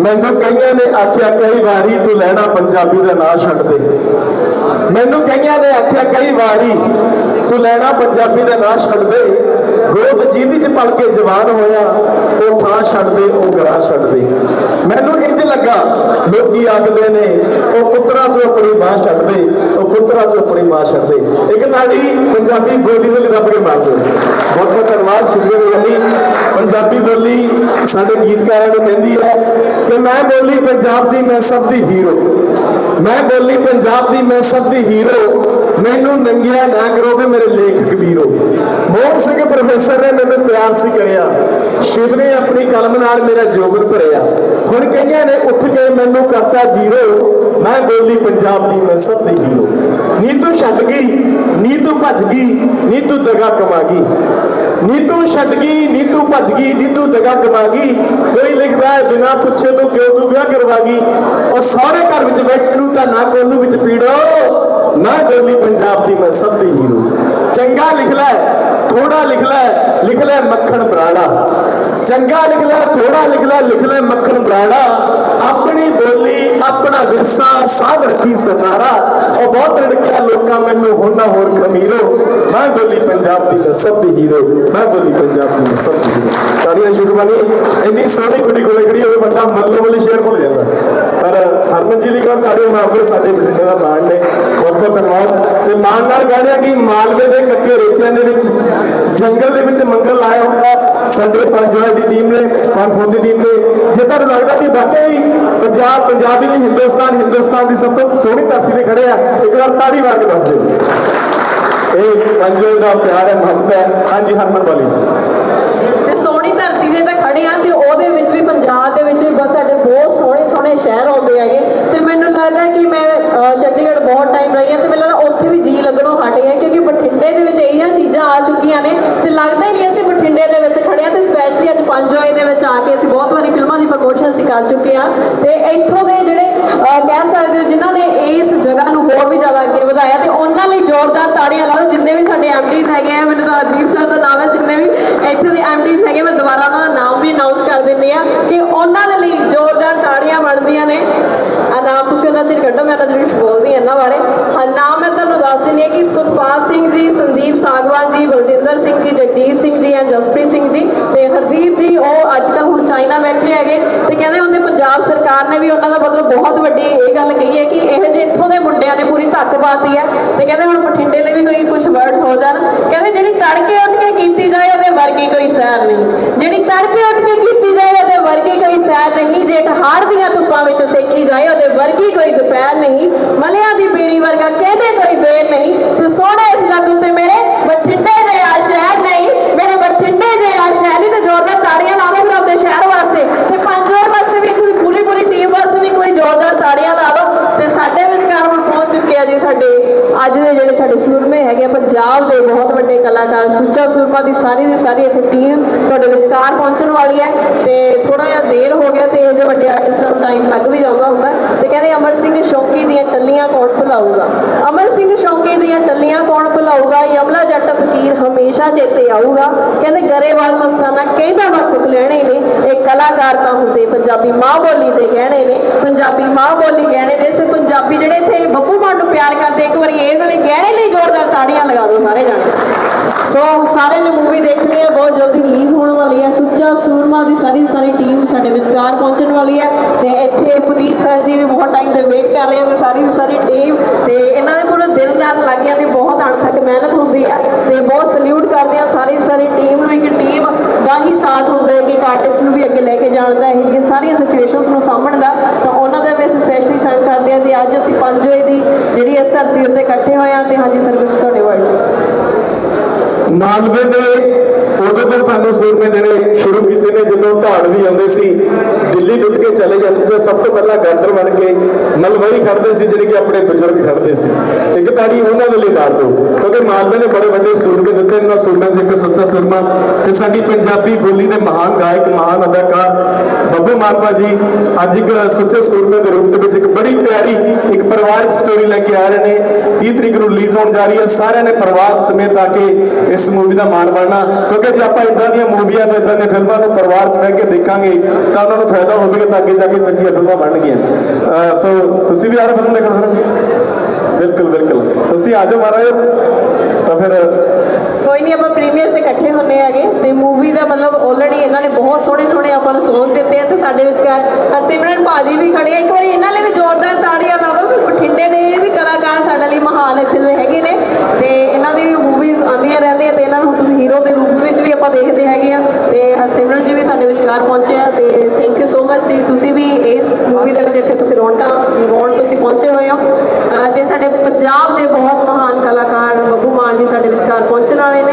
ਮੈਨੂੰ ਕਈਆਂ ਨੇ ਆਖਿਆ, ਕਈ ਵਾਰੀ ਤੂੰ ਲੈਣਾ ਪੰਜਾਬੀ ਦਾ ਨਾਂ ਛੱਡ ਦੇ। ਮੈਨੂੰ ਕਈਆਂ ਨੇ ਆਖਿਆ, ਕਈ ਵਾਰੀ ਤੂੰ ਲੈਣਾ ਪੰਜਾਬੀ ਦਾ ਨਾਂ ਛੱਡ ਦੇ। ਗੋਦ ਕੇ ਜਵਾਨ ਹੋਇਆ, ਉਹ ਥਾਂ ਛੱਡ ਉਹ ਗਰਾ ਛੱਡ ਮੈਨੂੰ ਇੰਜ ਲੱਗਾ, ਲੋਕੀ ਆਖਦੇ ਨੇ, ਉਹ ਪੁੱਤਰਾ ਤੂੰ ਆਪਣੀ ਮਾਂ ਛੱਡ ਉਹ ਪੁੱਤਰਾ ਤੂੰ ਆਪਣੀ ਮਾਂ ਛੱਡ ਇੱਕ ਤਾੜੀ ਪੰਜਾਬੀ ਬੋਲੀ ਦੇ ਲਈ ਦੱਬ ਕੇ ਮਾਰ ਦਿਓ। ਬਹੁਤ ਬਹੁਤ ਧੰਨਵਾਦ, ਸ਼ੁਕਰੀਆ ਜੀ ਪੰਜਾਬੀ ਬੋਲੀ ਸਾਡੇ ਗੀਤਕਾਰਾਂ ਨੂੰ ਕਹਿੰਦੀ ਹੈ ਕਿ ਮੈਂ ਬੋਲੀ ਪੰਜਾਬ ਦੀ ਮੈਂ ਸਭ ਦੀ ਹੀਰੋ ਮੈਂ ਬੋਲੀ ਪੰਜਾਬ ਦੀ ਮੈਂ ਸਭ ਦੀ ਹੀਰੋ ਮੈਨੂੰ ਨੰਗਿਆ ਨਾ ਕਰੋ ਵੀ ਮੇਰੇ ਲੇਖਕ ਵੀਰੋ। ਮੋਹਨ ਸਿੰਘ ਪ੍ਰੋਫੈਸਰ ਨੇ ਮੈਨੂੰ ਪਿਆਰ ਸੀ ਕਰਿਆ। ਸ਼ਿਵ ਨੇ ਆਪਣੀ ਕਲਮ ਨਾਲ ਮੇਰਾ ਜੋਬਨ ਭਰਿਆ। ਹੁਣ ਕਈਆਂ ਨੇ ਉੱਠ ਕੇ ਮੈਨੂੰ ਕਰਤਾ ਜੀਰੋ, ਮੈਂ ਬੋਲੀ ਪੰਜਾਬ ਦੀ ਮੈਂ ਸਭ ਦੀ ਹੀਰੋ। ਨੀ ਤੂੰ ਛੱਡ ਗਈ ਨੀ ਤੂੰ ਭੱਜ ਗਈ ਨੀ ਤੂੰ ਦਗਾ ਕਮਾ ਗਈ। ਨੀ ਤੂੰ ਛੱਡ ਗਈ ਨੀ ਤੂੰ ਭੱਜ ਗਈ ਨੀ ਤੂੰ ਦਗਾ ਕਮਾ ਗਈ। ਕੋਈ ਲਿਖਦਾ ਹੈ, ਬਿਨਾ ਪੁੱਛੇ ਤੂੰ ਕਿਉਂ ਤੂੰ ਵਿਆਹ ਕਰਵਾ ਗਈ? ਉਹ ਸਾਰੇ ਘਰ ਵਿੱਚ ਬੈਠ ਨੂੰ ਤਾਂ ਨਾ ਕੋਲੂ ਵਿੱਚ ਪੀੜੋ। ਨਾ ਬੋਲੀ ਪੰਜਾਬ ਦੀ ਮੈਂ ਸਭ ਦੀ ਹੀਰੋ। ਚੰਗਾ ਲਿਖ ਲੈ ਥੋੜਾ ਲਿਖ ਲੈ ਲਿਖ ਲੈ ਮੱਖਣ ਬਰਾੜਾ। ਚੰਗਾ ਲਿਖ ਲੈ ਥੋੜਾ ਲਿਖ ਲੈ ਲਿਖ ਲੈ ਮੱਖਣ ਬਰਾੜਾ। ਆਪਣੀ ਬੋਲੀ, ਆਪਣਾ ਵਿਰਸਾ, ਸਾਭ ਰੱਖੀ ਸਤਾਰਾ ਉਹ ਬਹੁਤ ਰੜਕਿਆ ਲੋਕਾਂ, ਮੈਨੂੰ ਹੁਣ ਨਾ ਹੋਰ ਖਮੀਰੋ ਮੈਂ ਬੋਲੀ ਪੰਜਾਬ ਦੀ ਮੈਂ ਸਭ ਦੀ ਹੀਰੋ। ਮੈਂ ਬੋਲੀ ਪੰਜਾਬ ਦੀ ਮੈਂ ਸਭ ਦੀ ਹੀਰੋ। ਤਾੜੀਆਂ ਸ਼ੁਰੂ ਬਣੀ ਇੰਨੀ ਸੋਹਣੀ ਕੁੜੀ ਕੋਲੇ ਖੜੀ ਹੋਵੇ, ਬੰਦਾ ਮੱਲੋ ਮੱਲੀ ਸ਼ੇਰ ਭੁੱਲ ਜਾਂਦਾ। ਪਰ ਹਰਮਨ ਜੀ ਲਈ ਕਰ, ਤਾੜੀਆਂ ਮਾਰਦੇ ਸਾਡੇ ਬਠਿੰਡੇ ਦਾ ਮਾਣ ਨੇ। ਬਹੁਤ ਬਹੁਤ ਮਾਣ ਨਾਲ ਕਹਿ ਰਿਹਾ ਕਿ ਮਾਲਵੇ ਦੇ ਕੱਕੇ ਰੇਤਿਆਂ ਦੇ ਵਿੱਚ ਜੰਗਲ ਦੇ ਵਿੱਚ ਮੰਗਲ ਲਾਇਆ ਹੁੰਦਾ ਸਾਡੇ ਪੰਜਵਾਂ ਦੀ ਟੀਮ ਨੇ ਪੰਜ ਦੀ ਟੀਮ ਨੇ। ਜੇ ਤੁਹਾਨੂੰ ਲੱਗਦਾ ਕਿ ਵਾਕਈ ਪੰਜਾਬ ਪੰਜਾਬੀ ਨਹੀਂ ਹਿੰਦੁਸਤਾਨ ਹਿੰਦੁਸਤਾਨ ਦੀ ਸਭ ਤੋਂ ਸੋਹਣੀ ਧਰਤੀ ਤੇ ਖੜੇ ਆ ਇੱਕ ਵਾਰ ਤਾੜੀ ਮਾਰ ਕੇ ਦੱਸ ਦਿਓ। ਇਹ ਪੰਜਵੇਂ ਦਾ ਪਿਆਰ ਹੈ ਮੁਹੱਬਤ ਹੈ। ਹਾਂਜੀ ਹਰਮਨ ਵਾਲੀ ਜੀ ਤੇ ਸੋਹਣੀ ਧਰਤੀ ਦੇ ਤੇ ਖੜੇ ਆ ਤੇ ਉਹਦੇ ਵਿੱਚ ਵੀ ਪੰਜਾਬ ਦੇ ਵਿੱਚ ਵੀ ਬਹੁਤ ਸਾਡੇ ਬਹੁਤ ਸੋਹਣੇ ਸੋਹਣੇ ਸ਼ਹਿਰ ਆਉਂਦੇ ਹੈਗੇ ਤੇ ਮੈਨੂੰ ਲੱਗਦਾ ਕਿ ਮੈਂ ਅਹ, ਚੰਡੀਗੜ੍ਹ ਬਹੁਤ ਟਾਈਮ ਰਹੀ ਹਾਂ ਤੇ ਮੈਨੂੰ ਲੱਗਦਾ ਉੱਥੇ ਵੀ ਜੀ ਲੱਗਣੋਂ ਹਟ ਗਿਆ ਕਿਉਂਕਿ ਬਠਿੰਡੇ ਦੇ ਵਿੱਚ ਇਹੀਆਂ ਚੀਜ਼ਾਂ ਨੇ ਤੇ ਲੱਗਦਾ ਹੀ ਨਹੀਂ ਅਸੀਂ ਬਠਿੰਡੇ ਦੇ ਵਿੱਚ ਖੜੇ ਆ ਤੇ ਸਪੈਸ਼ਲੀ ਅੱਜ ਪੰਜੋਏ ਦੇ ਵਿੱਚ ਆ ਕੇ ਅਸੀਂ ਬਹੁਤ ਵਾਰੀ ਫਿਲਮਾਂ ਦੀ ਪ੍ਰਮੋਸ਼ਨ ਅਸੀਂ ਕਰ ਚੁੱਕੇ ਆ ਤੇ ਇੱਥੋਂ ਦੇ ਜਿਹੜੇ ਕਹਿ ਸਕਦੇ ਜਿਨ੍ਹਾਂ ਨੇ ਇਸ ਜਗ੍ਹਾ ਨੂੰ ਹੋਰ ਵੀ ਜ਼ਿਆਦਾ ਅੱਗੇ ਵਧਾਇਆ ਤੇ ਉਹਨਾਂ ਲਈ ਜ਼ੋਰਦਾਰ ਤਾੜੀਆਂ ਲਾਓ, ਜਿੰਨੇ ਵੀ ਸਾਡੇ ਐਮਡੀਜ਼ ਹੈਗੇ ਆ, ਮੈਨੂੰ ਤਾਂ ਅਦੀਪ ਸਰ ਦਾ ਨਾਮ ਹੈ, ਜਿੰਨੇ ਵੀ ਇੱਥੇ ਦੇ ਐਮਡੀਜ਼ ਹੈਗੇ ਮੈਂ ਦੁਬਾਰਾ ਉਹਨਾਂ ਦਾ ਨਾਮ ਵੀ ਅਨਾਉਂਸ ਕਰ ਦਿੰਨੀ ਆ ਕਿ ਉਹਨਾਂ ਦੇ ਲਈ ਜ਼ੋਰਦਾਰ ਤਾੜੀਆਂ ਬਣਦੀਆਂ ਨੇ। ਆ ਨਾਮ ਤੁਸੀਂ ਉਹਨਾਂ ਚਿਰ ਕੱਢੋ, ਮੈਂ ਉਹਨਾਂ ਚਿਰ ਬੋਲਦੀ ਹਾਂ ਇਹਨਾਂ ਬਾਰੇ। ਹਾਂ, ਨਾਮ ਮੈਂ ਤੁਹਾਨੂੰ ਦੱਸ ਦਿੰਨੀ ਆ ਕਿ ਸੁਖਪਾਲ ਸਿੰਘ ਜੀ ਸਾਗਵਾਨ ਜੀ, ਬਲਜਿੰਦਰ ਸਿੰਘ ਜੀ, ਜਗਜੀਤ ਸਿੰਘ ਜੀ ਐਂਡ ਜਸਪ੍ਰੀਤ ਸਿੰਘ ਜੀ ਤੇ ਹਰਦੀਪ ਜੀ, ਉਹ ਅੱਜ ਕੱਲ ਹੁਣ ਚਾਈਨਾ ਬੈਠੇ ਹੈਗੇ ਤੇ ਕਹਿੰਦੇ ਹੁੰਦੇ ਪੰਜਾਬ ਸਰਕਾਰ ਨੇ ਵੀ ਉਹਨਾਂ ਦਾ ਮਤਲਬ ਬਹੁਤ ਵੱਡੀ ਇਹ ਗੱਲ ਕਹੀ ਹੈ ਕਿ ਇਹ ਜਿਹੇ ਇੱਥੋਂ ਦੇ ਮੁੰਡਿਆਂ ਨੇ ਪੂਰੀ ਧੱਕ ਪਾਤੀ ਹੈ ਤੇ ਕਹਿੰਦੇ ਹੁਣ ਬਠਿੰਡੇ ਲਈ ਵੀ ਕੋਈ ਕੁਝ ਵਰਡਸ ਹੋ ਜਾਣ। ਕਹਿੰਦੇ ਜਿਹੜੀ ਤੜਕੇ ਉੱਠ ਕੇ ਕੀਤੀ ਜਾਏ, ਉਹਦੇ ਵਰਗੀ ਕੋਈ ਸੈਰ ਨਹੀਂ। ਜਿਹੜੀ ਤੜਕੇ ਉੱਠ ਕੇ ਕੀਤੀ ਜਾਏ, ਉਹਦੇ ਵਰਗੀ ਕੋਈ ਸੈਰ ਨਹੀਂ। ਜੇਠ ਹਾੜ ਦੀਆਂ ਧੁੱਪਾਂ ਵਿੱਚ ਸੇਕੀ ਜਾਏ, ਉਹਦੇ ਵਰਗੀ ਕੋਈ ਦੁਪਹਿਰ ਨਹੀਂ। ਮਲਿਆਂ ਦੀ ਬੀੜੀ ਵਰਗਾ ਕਹਿੰਦੇ ਕੋਈ ਬੇਰ ਨਹੀਂ। ਤੇ ਸੋਹਣੇ ਇਸ ਜੱਗ ਉੱਤੇ ਮੇਰੇ ਬਠਿੰਡੇ ਜਿਹਾ ਸ਼ਹਿਰ ਨਹੀਂ ਮੇਰੇ ਬਠਿੰਡੇ ਜਿਹਾ ਸ਼ਹਿਰ ਨਹੀਂ ਤੇ ਜ਼ੋਰਦਾਰ ਤਾੜੀਆਂ ਲਾ ਦਿਓ ਫਿਰ ਆਪਣੇ ਸ਼ਹਿਰ ਵਾਸਤੇ ਤੇ ਪੰਜੋਰ ਵਾਸਤੇ ਵੀ ਇੱਥੋਂ ਦੀ ਪੂਰੀ ਪੂਰੀ ਟੀਮ ਵਾਸਤੇ ਵੀ ਕੋਈ ਜ਼ੋਰਦਾਰ ਤਾੜੀਆਂ ਲਾ ਦਿਓ ਤੇ ਸਾਡੇ ਵਿਚਕਾਰ ਹੁਣ ਪਹੁੰਚ ਚੁੱਕੇ ਆ ਜੀ ਸਾਡੇ ਅੱਜ ਦੇ ਜਿਹੜੇ ਸਾਡੇ ਸੂਰਮੇ ਹੈਗੇ ਆ, ਪੰਜਾਬ ਦੇ ਬਹੁਤ ਵੱਡੇ ਕਲਾਕਾਰ ਸੁੱਚਾ ਸੂਰਮਾ ਦੀ ਸਾਰੀ ਦੀ ਸਾਰੀ ਇੱਥੇ ਟੀਮ ਤੁਹਾਡੇ ਵਿਚਕਾਰ ਪਹੁੰਚਣ ਵਾਲੀ ਹੈ ਤੇ ਥੋੜਾ ਜਿਹਾ ਦੇਰ ਹੋ ਗਿਆ ਤੇ ਇਹ ਜੋ ਵੱਡੇ ਆਰਟਿਸਟਾਂ ਨੂੰ ਟਾਈਮ ਲੱਗ ਵੀ ਜਾਂਦਾ ਹੁੰਦਾ। ਤੇ ਕਹਿੰਦੇ ਅਮਰ ਸਿੰਘ ਸ਼ੌਂਕੀ ਦੀਆਂ ਟੱਲੀਆਂ ਕੌਣ ਭੁਲਾਊਗਾ? ਅਮਰ ਸਿੰਘ ਸ਼ੌਂਕੀ ਦੀਆਂ ਟੱਲੀਆਂ ਕੌਣ ਭੁਲਾਊਗਾ? ਯਮਲਾ ਜੱਟ ਫਕੀਰ ਹਮੇਸ਼ਾ ਚੇਤੇ ਆਊਗਾ। ਕਹਿੰਦੇ ਗਰੇਵਾਲ, ਮਸਤਾਨਾ ਕਹਿੰਦਾ ਵਕਤ ਲੈਣੇ ਨੇ। ਇਹ ਕਲਾਕਾਰ ਤਾਂ ਹੁੰਦੇ ਪੰਜਾਬੀ ਮਾਂ ਬੋਲੀ ਦੇ ਗਹਿਣੇ ਨੇ। ਪੰਜਾਬੀ ਮਾਂ ਬੋਲੀ ਗਹਿਣੇ ਦੇ ਸੇ ਪੰਜਾਬੀ ਜਿਹੜੇ ਇੱਥੇ ਬੱਬੂ ਮਾਨ ਨੂੰ ਪਿਆਰ ਕਰਦੇ, ਇੱਕ ਵਾਰੀ ਇਸ ਵਾਲੇ ਗਹਿਣੇ ਲਈ ਤਾੜੀਆਂ ਲਗਾ ਦਿਓ ਸਾਰੇ ਜਾਣੇ। ਸੋ ਸਾਰੇ ਨੇ ਮੂਵੀ ਦੇਖਣੀ ਹੈ, ਬਹੁਤ ਜਲਦੀ ਰਿਲੀਜ਼ ਹੋਣ ਵਾਲੀ ਹੈ। ਸੁੱਚਾ ਸੂਰਮਾ ਦੀ ਸਾਰੀ ਸਾਰੀ ਟੀਮ ਸਾਡੇ ਵਿਚਕਾਰ ਪਹੁੰਚਣ ਵਾਲੀ ਹੈ ਤੇ ਇੱਥੇ ਪੁਨੀਤ ਸਰ ਜੀ ਵੀ ਬਹੁਤ ਟਾਈਮ ਦੇ ਵੇਟ ਕਰ ਰਹੇ ਆ ਤੇ ਸਾਰੀ ਦੀ ਸਾਰੀ ਟੀਮ ਤੇ ਇਹਨਾਂ ਦੇ ਪੂਰੇ ਦਿਨ ਰਾਤ ਲੱਗ ਜਾਂਦੀ ਬਹੁਤ ਅਣਥੱਕ ਮਿਹਨਤ ਹੁੰਦੀ ਹੈ ਤੇ ਬਹੁਤ ਸਲੂਟ ਕਰਦੇ ਆ ਸਾਰੀ ਦੀ ਸਾਰੀ ਟੀਮ ਨੂੰ, ਇੱਕ ਟੀਮ ਦਾ ਹੀ ਸਾਥ ਹੁੰਦਾ ਹੈ ਕਿ ਇੱਕ ਆਰਟਿਸਟ ਨੂੰ ਵੀ ਅੱਗੇ ਲੈ ਕੇ ਜਾਣ ਦਾ, ਇਹ ਜਿਹੀਆਂ ਸਾਰੀਆਂ ਸਿਚੁਏਸ਼ਨਸ ਨੂੰ ਸਾਂਭਣ ਦਾ। ਤਾਂ ਉਹਨਾਂ ਦਾ ਵੀ ਅਸੀਂ ਸਪੈਸ਼ਲੀ ਥੈਂਕ ਕਰਦੇ ਹਾਂ ਤੇ ਅੱਜ ਅਸੀਂ ਪੰਜ ਵਜੇ ਦੀ ਧਰਤੀ ਉੱਤੇ ਇਕੱਠੇ ਹੋਏ ਆ ਤੇ ਹਾਂਜੀ ਸਰ ਕੁਝ ਤੁਹਾਡੇ ਵਰਡਸ ਮਾਲਵੇ ਦੇ ਉਦੋਂ ਤੋਂ ਸਾਨੂੰ ਸੂਰਮੇ ਦੇਣੇ ਸ਼ੁਰੂ ਕੀਤੇ ਨੇ ਜਦੋਂ ਧਾੜ ਵੀ ਆਉਂਦੇ ਸੀ ਦਿੱਲੀ ਲੁੱਟ ਕੇ ਚਲੇ ਜਾਂਦੇ ਤੇ ਸਭ ਤੋਂ ਪਹਿਲਾਂ ਗਾਡਰ ਬਣ ਕੇ ਮਲਵਈ ਖੜਦੇ ਸੀ ਜਿਹੜੇ ਕਿ ਆਪਣੇ ਬਜ਼ੁਰਗ ਖੜਦੇ ਸੀ। ਇੱਕ ਤਾੜੀ ਉਹਨਾਂ ਦੇ ਲਈ ਮਾਰ ਦਿਓ, ਕਿਉਂਕਿ ਮਾਲਵੇ ਨੇ ਬੜੇ ਵੱਡੇ ਸੂਰਮੇ ਦਿੱਤੇ, ਇਹਨਾਂ ਸੂਰਮਿਆਂ 'ਚ ਇੱਕ ਸੱਚਾ ਸੂਰਮਾ ਤੇ ਸਾਡੀ ਪੰਜਾਬੀ ਬੋਲੀ ਦੇ ਮਹਾਨ ਗਾਇਕ, ਮਹਾਨ ਅਦਾਕਾਰ ਬੱਬੂ ਮਾਨਵਾ ਜੀ ਅੱਜ ਇੱਕ ਸੁੱਚੇ ਸੂਰਮੇ ਦੇ ਰੂਪ ਦੇ ਵਿੱਚ ਇੱਕ ਬੜੀ ਪਿਆਰੀ, ਇੱਕ ਪਰਿਵਾਰਕ ਸਟੋਰੀ ਲੈ ਕੇ ਆ ਰਹੇ ਨੇ। 30 ਤਰੀਕ ਨੂੰ ਰਿਲੀਜ਼ ਹੋਣ ਜਾ ਰਹੀ ਹੈ, ਸਾਰਿਆਂ ਨੇ ਪਰਿਵਾਰ ਸਮੇਤ ਆ ਕੇ ਇਸ ਮੂਵੀ ਦਾ ਮਾਣ ਬਣਨਾ ਕਿਉਂਕਿ ਜੇ ਆਪਾਂ ਇਦਾਂ ਦੀਆਂ ਮੂਵੀਆਂ ਨੂੰ ਇਦਾਂ ਦੀਆਂ ਫਿਲਮਾਂ ਨੂੰ ਪਰਿਵਾਰ 'ਚ ਬਹਿ ਕੇ ਦੇਖਾਂਗੇ, ਤਾਂ ਉਹਨਾਂ ਨੂੰ ਫਾਇਦਾ ਹੋਵੇਗਾ, ਤਾਂ ਅੱਗੇ ਜਾ ਕੇ ਚੰਗੀਆਂ ਫਿਲਮਾਂ ਬਣਨਗੀਆਂ ਸੋ ਤੁਸੀਂ ਵੀ ਆ ਰਹੇ ਫਿਲਮ ਦੇਖਣ ਫਿਰ? ਬਿਲਕੁਲ ਬਿਲਕੁਲ। ਤੁਸੀਂ ਆ ਜਾਓ ਮਹਾਰਾਜ। ਤਾਂ ਫਿਰ ਕੋਈ ਨਹੀਂ, ਆਪਾਂ ਪ੍ਰੀਮੀਅਰ ਤੇ ਇਕੱਠੇ ਹੁੰਨੇ ਹੈਗੇ ਤੇ ਮੂਵੀ ਦਾ ਮਤਲਬ ਆਲਰੇਡੀ ਇਹਨਾਂ ਨੇ ਬਹੁਤ ਸੋਹਣੇ ਸੋਹਣੇ ਆਪਾਂ ਨੂੰ ਸੌਂਗ ਦਿੱਤੇ ਆ ਤੇ ਸਾਡੇ ਵਿਚਕਾਰ ਹਰਸਿਮਰਨ ਭਾਜੀ ਵੀ ਖੜੇ ਆ। ਇੱਕ ਵਾਰੀ ਇਹਨਾਂ ਲਈ ਵੀ ਜ਼ੋਰਦਾਰ ਤਾੜੀਆਂ ਥੈਂਕ ਤੁਸੀਂ ਵੀ ਇਸ ਮੂਵੀ ਦੇ ਵਿੱਚ ਇੱਥੇ ਤੁਸੀਂ ਰੌਣਕਾਂ ਲਗਾਉਣ ਤੁਸੀਂ ਪਹੁੰਚੇ ਹੋਏ ਹੋ। ਅਹ ਤੇ ਸਾਡੇ ਪੰਜਾਬ ਦੇ ਬਹੁਤ ਮਹਾਨ ਕਲਾਕਾਰ ਬੱਬੂ ਮਾਨ ਜੀ ਸਾਡੇ ਵਿਚਕਾਰ ਪਹੁੰਚਣ ਵਾਲੇ ਨੇ